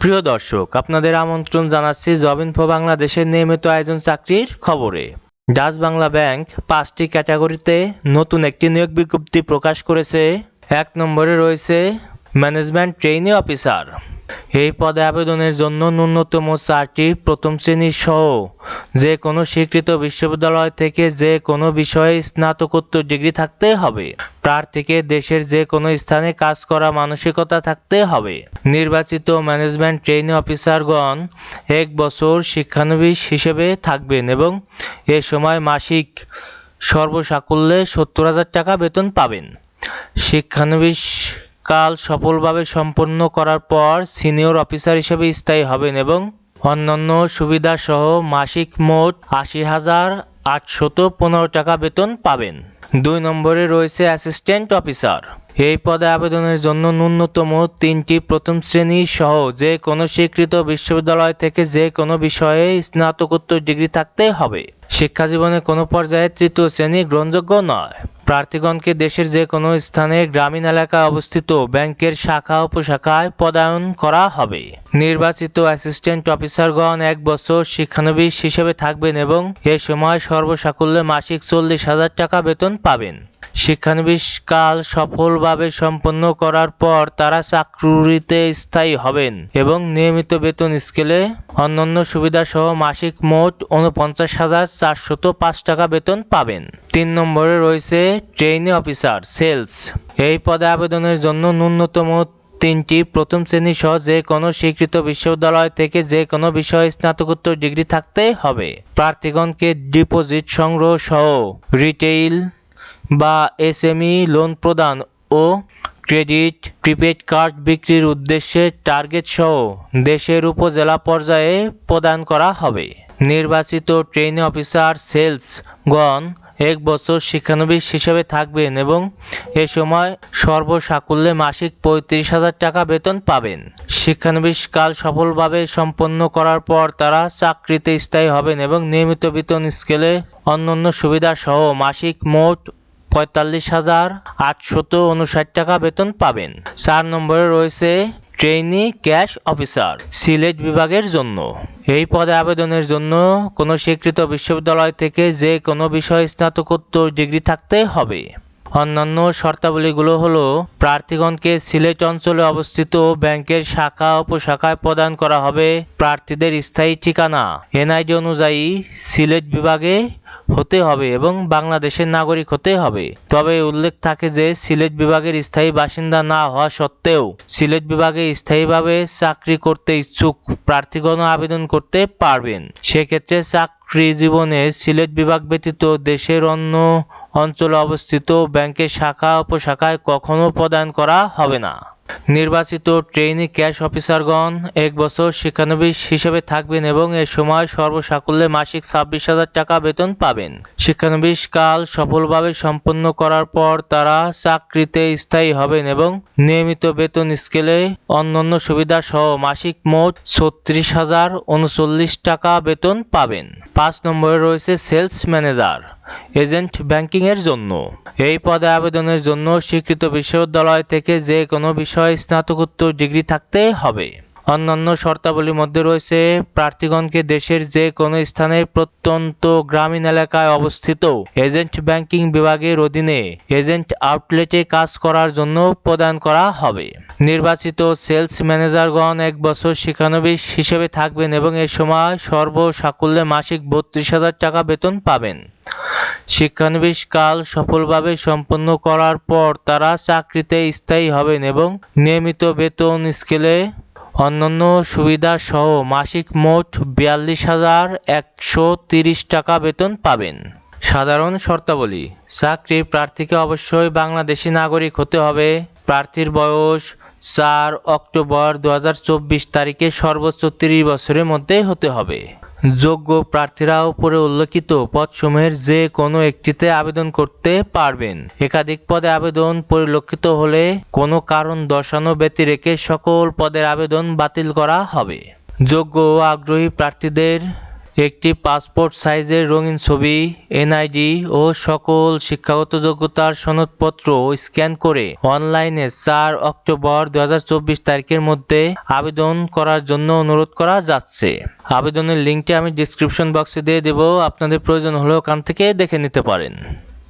প্রিয় দর্শক, আপনাদের আমন্ত্রণ জানাচ্ছি জব ইনফো বাংলাদেশের নিয়মিত আয়োজন চাকরির খবরে। ডাচ বাংলা ব্যাংক পাঁচটি ক্যাটাগরিতে নতুন একটি নিয়োগ বিজ্ঞপ্তি প্রকাশ করেছে। এক নম্বরে রয়েছে ম্যানেজমেন্ট ট্রেনিং অফিসার। এই পদে আবেদনের জন্য ন্যূনতম চারটি প্রথম শ্রেণি সহ যে কোনো স্বীকৃত বিশ্ববিদ্যালয় থেকে যে কোনো বিষয়ে স্নাতকোত্তর ডিগ্রি থাকতে হবে। প্রার্থীকে দেশের যে কোনো স্থানে কাজ করা মানসিকতা থাকতে হবে। নির্বাচিত ম্যানেজমেন্ট ট্রেইনি অফিসারগণ এক বছর শিক্ষানবিশ হিসেবে থাকবেন এবং এ সময় মাসিক সর্বসাকুল্যে সত্তর হাজার টাকা বেতন পাবেন। শিক্ষানবিশ কাল সফলভাবে সম্পন্ন করার পর সিনিয়র অফিসার হিসেবে স্থায়ী হবেন এবং অন্যান্য সুবিধাসহ মাসিক মোট আশি হাজার আটশত পনেরো টাকা বেতন পাবেন। দুই নম্বরে রয়েছে অ্যাসিস্ট্যান্ট অফিসার। এই পদে আবেদনের জন্য ন্যূনতম তিনটি প্রথম শ্রেণি সহ যে কোনো স্বীকৃত বিশ্ববিদ্যালয় থেকে যে কোনো বিষয়ে স্নাতকোত্তর ডিগ্রি থাকতে হবে। শিক্ষা জীবনে কোনো পর্যায়ে তৃতীয় শ্রেণি গ্রহণযোগ্য নয়। প্রার্থীগণকে দেশের যে কোনো স্থানে গ্রামীণ এলাকায় অবস্থিত ব্যাংকের শাখা উপশাখায় পদায়ন করা হবে। নির্বাচিত অ্যাসিস্ট্যান্ট অফিসারগণ এক বছর শিক্ষানবিশ হিসেবে থাকবেন এবং এ সময় সর্বসাকুল্যে মাসিক চল্লিশ হাজার টাকা বেতন পাবেন। শিক্ষানবিশ কাল সফলভাবে সম্পন্ন করার পর তারা চাকরিতে স্থায়ী হবেন এবং নিয়মিত বেতন স্কেলে অন্যান্য সুবিধা সহ মাসিক মোট উনপঞ্চাশ হাজার চারশত পাঁচ টাকা বেতন পাবেন। তিন নম্বরে রয়েছে ট্রেইনি অফিসার, সেলস। এই পদে আবেদনের জন্য ন্যূনতম তিনটি প্রথম শ্রেণি সহ যে কোনো স্বীকৃত বিশ্ববিদ্যালয় থেকে যে কোনো বিষয়ে স্নাতকোত্তর ডিগ্রি থাকতে হবে। প্রার্থীগণকে ডিপোজিট সংগ্রহ সহ রিটেইল বা এসএমই লোন প্রদান ও ক্রেডিট, প্রিপেড কার্ড বিক্রির উদ্দেশ্যে টার্গেট সহ দেশের উপজেলা পর্যায়ে প্রদান করা হবে। নির্বাচিত ট্রেনি অফিসার সেলসগণ এক বছর শিক্ষানবিশ হিসেবে থাকবেন এবং এ সময় সর্বসাকুল্যে মাসিক পঁয়ত্রিশ হাজার টাকা বেতন পাবেন। শিক্ষানবিশ কাল সফলভাবে সম্পন্ন করার পর তারা চাকরিতে স্থায়ী হবেন এবং নিয়মিত বেতন স্কেলে অন্যান্য সুবিধা সহ মাসিক মোট পঁয়তাল্লিশ হাজার আটশত উনষাট টাকা বেতন পাবেন। চার নম্বরে রয়েছে ট্রেনি ক্যাশ অফিসার সিলেট বিভাগের জন্য। এই পদে আবেদনের জন্য কোনো স্বীকৃত বিশ্ববিদ্যালয় থেকে যে কোনো বিষয়ে স্নাতকোত্তর ডিগ্রি থাকতে হবে। অন্যান্য শর্তাবলীগুলো হলো, প্রার্থীগণকে সিলেট অঞ্চলে অবস্থিত ব্যাংকের শাখা উপশাখায় প্রদান করা হবে প্রার্থীদের স্থায়ী ঠিকানা। এনআইডি অনুযায়ী সিলেট বিভাগে হতে হবে এবং বাংলাদেশের নাগরিক হতে হবে। তবে উল্লেখ থাকে যে, সিলেট বিভাগের স্থায়ী বাসিন্দা না হওয়া সত্ত্বেও সিলেট বিভাগে স্থায়ীভাবে চাকরি করতে ইচ্ছুক প্রার্থীগণ আবেদন করতে পারবেন। সেক্ষেত্রে চাকরি জীবনে সিলেট বিভাগ ব্যতীত দেশের অন্য অঞ্চলে অবস্থিত ব্যাংকের শাখা, উপশাখায় কখনো প্রদান করা হবে না। নির্বাচিত ট্রেইনি ক্যাশ অফিসারগণ এক বছর শিক্ষানবিশ হিসেবে থাকবেন এবং এ সময় সর্বসাকুল্যে মাসিক ছাব্বিশ হাজার টাকা বেতন পাবেন। শিক্ষানবিশ কাল সফলভাবে সম্পন্ন করার পর তারা চাকরিতে স্থায়ী হবেন এবং নিয়মিত বেতন স্কেলে অন্যান্য সুবিধা সহ মাসিক মোট ছত্রিশ হাজার উনচল্লিশ টাকা বেতন পাবেন। পাঁচ নম্বরে রয়েছে সেলস ম্যানেজার। এজেন্ট ব্যাংকিং এর জন্য। এই পদে আবেদনের জন্য স্বীকৃত বিশ্ববিদ্যালয় থেকে যে কোনো বিষয়ে স্নাতকোত্তর ডিগ্রি থাকতে হবে। অন্যান্য শর্তাবলীর মধ্যে রয়েছে, প্রার্থীগণকে দেশের যে কোনো স্থানে প্রত্যন্ত গ্রামীণ এলাকায় অবস্থিত এজেন্ট ব্যাংকিং বিভাগের অধীনে এজেন্ট আউটলেটে কাজ করার জন্য প্রদান করা হবে। নির্বাচিত সেলস ম্যানেজারগণ এক বছর শিক্ষানবিশ হিসেবে থাকবেন এবং এ সময় সর্বসাকুল্যে মাসিক বত্রিশ হাজার টাকা বেতন পাবেন। শিক্ষানবিশ কাল সফলভাবে সম্পন্ন করার পর তারা চাকরিতে স্থায়ী হবেন এবং নিয়মিত বেতন স্কেলে অন্যান্য সুবিধা সহ মাসিক মোট বিয়াল্লিশ হাজার একশো তিরিশ টাকা বেতন পাবেন। সাধারণ শর্তাবলী, চাকরি প্রার্থীকে অবশ্যই বাংলাদেশি নাগরিক হতে হবে। প্রার্থীর বয়স চার অক্টোবর দু হাজার চব্বিশ তারিখে সর্বোচ্চ তিরিশ বছরের মধ্যে হতে হবে। যোগ্য প্রার্থীরা উপরে উল্লেখিত পদসমূহের যে কোনো একটিতে আবেদন করতে পারবেন। একাধিক পদে আবেদন পরিলক্ষিত হলে কোনো কারণ দর্শানো ব্যতি রেখে সকল পদের আবেদন বাতিল করা হবে। যোগ্য ও আগ্রহী প্রার্থীদের একটি পাসপোর্ট সাইজের রঙিন ছবি, এনআইডি ও সকল শিক্ষাগত যোগ্যতার সনদপত্র স্ক্যান করে অনলাইনে চার অক্টোবর দু হাজার চব্বিশ তারিখের মধ্যে আবেদন করার জন্য অনুরোধ করা যাচ্ছে। আবেদনের লিঙ্কটি আমি ডিসক্রিপশন বক্সে দিয়ে দেব। আপনাদের প্রয়োজন হলে ওখান থেকে দেখে নিতে পারেন।